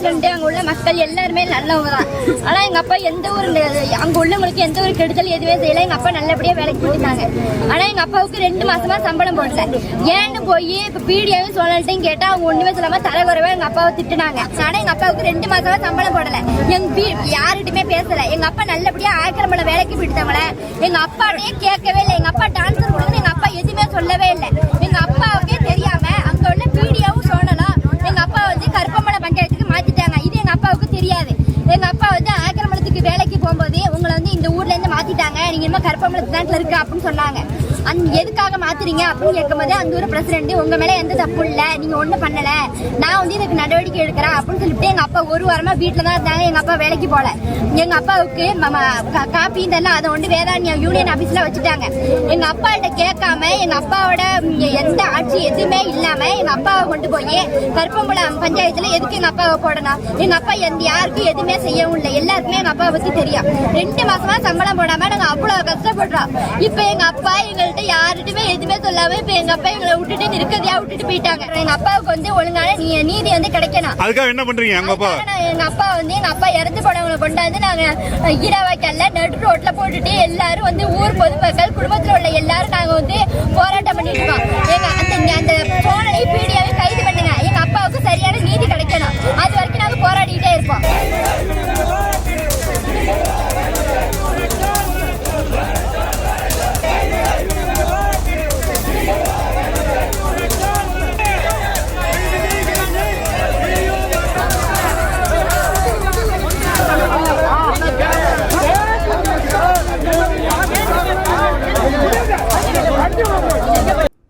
Friend அங்கே உள்ள மக்கள் எல்லாருமே நல்லவங்க தான். ஆனா எங்க அப்பா எந்த ஒரு அங்கே அங்க உள்ளவங்களுக்கு எந்த ஒரு கெடுதல் எதுவுமே செய்யல. எங்க அப்பா நல்லபடியா வேலைக்கு போயிட்டாங்க. ஆனா எங்க அப்பாவுக்கு ரெண்டு மாசமா சம்பளம் போடல. ஏன்னு போய் இப்ப பீடியாவும் சொல்லட்டையும் கேட்டா அவங்க ஒண்ணுமே சொல்லாம தலைகுறவே எங்க அப்பாவை திட்டுனாங்க. ஆனா எங்க அப்பாவுக்கு ரெண்டு மாசமா சம்பளம் போடல. எங்க பீ யாருகிட்டயுமே பேசல. எங்க அப்பா நல்லபடியா ஆக்கிரமண வேலைக்கு போயிட்டாங்களே எங்க அப்பாட்டையே கேட்கவே இல்லை. எங்க அப்பா டான்சர் கொடுத்து எங்க அப்பா எதுவுமே சொல்லவே இல்லை. எங்க அப்பா வந்து ஆக்கிரமணத்துக்கு வேலைக்கு போகும்போது உங்களை வந்து இந்த ஊர்ல இருந்து மாத்திட்டாங்க. நீங்க இனிமே கருப்பமலத்து தான் இருக்கு அப்படின்னு சொன்னாங்க. அந் எதுக்காக மாத்துறீங்க அப்படின்னு கேட்கும்போது அந்த ஊர் பிரசிடண்ட் உங்க மேல எந்த தப்பு இல்ல. நீங்க ஒண்ணு பண்ணல. நான் வந்து இதுக்கு நடவடிக்கை எடுக்கிறேன் அப்படின்னு சொல்லி அப்பா ஒரு வாரமா வீட்டுல தான் இருந்தாங்க. எங்க அப்பா வேலைக்கு போல. எங்க அப்பாவுக்கு ம- காப்பி இதெல்லாம் அதை வந்து வேதாரண்யா யூனியன் ஆபீஸ்ல வச்சுட்டாங்க. எங்க அப்பாட்ட கேட்காம எங்க அப்பாவோட எந்த ஆட்சி எதுவுமே இல்லாம எங்க அப்பாவை கொண்டு போய் கருப்பங்குளம் பஞ்சாயத்துல எதுக்கு எங்க அப்பாவை போடணும்? எங்க அப்பா எந்த யாருக்கும் எதுவுமே செய்யவும் இல்லை. எல்லாருக்குமே எங்க அப்பாவை பத்தி தெரியும். ரெண்டு மாசமா சம்பளம் போடாம நாங்க அவ்வளவு கஷ்டப்படுறோம் இப்ப எங்க அப்பா எங்கள்கிட்ட யாருட்டுமே எதுவுமே சொல்லாம இப்ப எங்க அப்பா எங்களை விட்டுட்டு நிற்கதையா விட்டுட்டு போயிட்டாங்க. எங்க அப்பாவுக்கு வந்து ஒழுங்கான நீ- நீதி வந்து கிடைக்கணும். அதுக்காக என்ன பண்றீங்க உங்க அப்பா? அதுக்காக நான் எங்க அப்பா வந்து எங்க அப்பா இறந்து போனவங்களை கொண்டாந்து நாங்க ஈராவாய்க்கல்ல நடு ரோட்ல போட்டுட்டு எல்லாரும் வந்து ஊர் பொதுமக்கள் குடும்பத்துல உள்ள எல்லாரும் நாங்க வந்து போராட்டம் பண்ணிட்டு